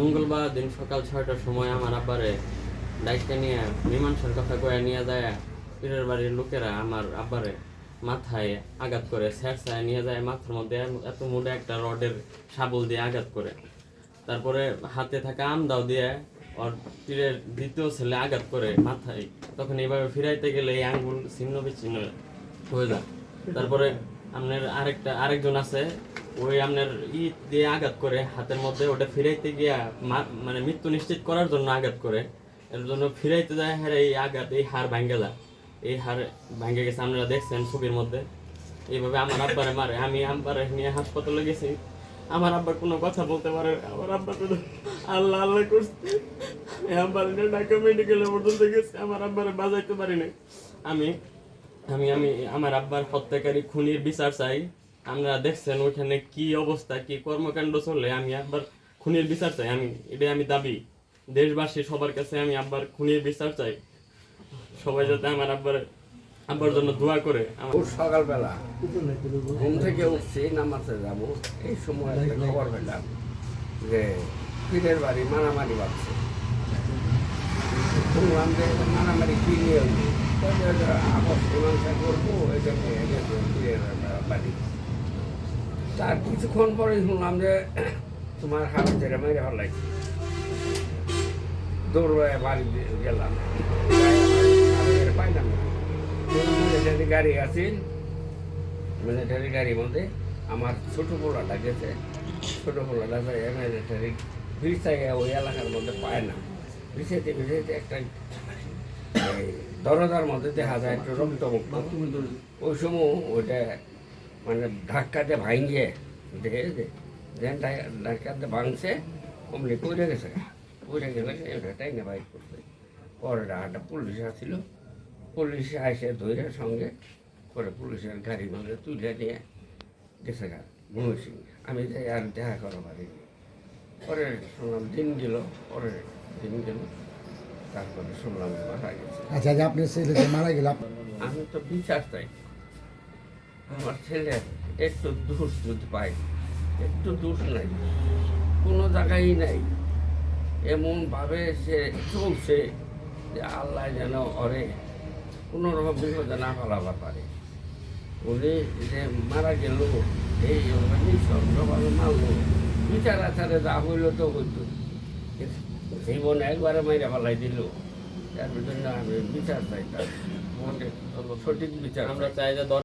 মঙ্গলবার দিন সকাল ছয়টার সময় আমার আব্বারে ডাইকটা নিয়ে মীমাংসার কথা কয়ে নিয়ে যায়। পীরের বাড়ির লোকেরা আমার আব্বারে মাথায় আঘাত করে স্যারসায় নিয়ে যায় মাথার মধ্যে এত মোটা একটা রডের শাবল দিয়ে আঘাত করে। তারপরে হাতে থাকা আমদাও দিয়ে ওর পীরের দ্বিতীয় ছেলে আঘাত করে মাথায়। তখন এইভাবে ফিরাইতে গেলে এই আঙ্গুল ছিন্ন বিচ্ছিন্ন হয়ে যায়। তারপরে আপনার আরেকটা, আরেকজন আছে ওই আপনার ই দিয়ে আঘাত করে, হাতের মধ্যে ওটা ফিরাইতে গিয়া মানে মৃত্যু নিশ্চিত করার জন্য আঘাত করে। এর জন্য ফিরাইতে যায় হ্যাঁ এই আঘাত, এই হাড় ভাঙ্গে যায়। এই হাড় ভাঙ্গে গেছে, আপনারা দেখছেন ছবির মধ্যে। এইভাবে আমার আব্বারে মারে, আমি আব্বারে নিয়ে হাসপাতালে গেছি। আমার আব্বার কোনো কথা বলতে পারে। আমার আব্বা তো আল্লাহ আল্লাহ করছে। আব্বার ঢাকা মেডিকেলে পর্যন্ত গেছে, আমার আব্বারে বাজাইতে পারি নাই। আমি আমি আমি আমার আব্বার হত্যাকারী খুনির বিচার চাই। আমরা দেখছেন ওইখানে কি অবস্থা, কি কর্মকাণ্ড চলে? আমি আব্বার খুনের বিচার চাই। আমি এটাই আমি দাবি। দেশবাসী সবার কাছে আমি আব্বার খুনের বিচার চাই। সবাই যাতে আমার আব্বার আব্বার জন্য দোয়া করে। খুব সকালবেলা ঘুম থেকে উঠছি, নামাজে যাব। এই সময় খবর পেলাম যে পীরের বাড়ি মারামারি বাড়ছে। শুনলাম যে মারামারি কি নিয়ে? বলে মীমাংসা করব পীরের বাড়ি। তার কিছুক্ষণ পরে শুনলাম যে তোমার হাত ছেড়ে মেরে ফেলাইছে। দৌড়ে বাড়ি গেলাম। পাইলাম না গাড়ি আছে। মিলিটারি গাড়ির মধ্যে আমার ছোট পোলাটা গেছে। ছোট পোলাটা যাই মিলিটারি ভিড়াইয়া ওই এলাকার মধ্যে পায় না। ভিসাইতে ভিসাইতে একটা দরজার মধ্যে দেখা যায় একটু রক্তমুক্ত। ওই সময় ওইটা মানে ধাক্কাতে ভাঙিয়ে দেখে যেন ধাক্কাতে ভাঙছে অমনি পড়ে গেছে। পড়ে গেলে এটাই না বাইক করছে পরে একটা পুলিশ আসছিল পুলিশ আসে ধরে সঙ্গে পরে পুলিশের গাড়ি মধ্যে তুলে নিয়ে গেছে গা মহিষিং আমি যাই আর দেখা করো পারিনি পরে শুনলাম দিন গেল পরে দিন গেল। তারপরে শুনলাম মারা গেছে। আচ্ছা আপনার ছেলে মারা গেল। আপ- আমি তো বিচার চাই। আমার ছেলে একটু দোষ যদি পাই একটু দোষ নাই কোনো জায়গায় নাই। এমনভাবে সে চলছে যে আল্লাহ যেন অরে কোনো রকম বিপদে না ফেলাবার পারে। উনি যে মারা গেল এই নিঃসঙ্গভাবে মারল। বিচার আচারে যা হইল তো হইত। জীবনে একবারে মাইরা ফেলাই দিল। তার জন্য আমি বিচার চাই তার সঠিক বিচার আমরা। চাই। যে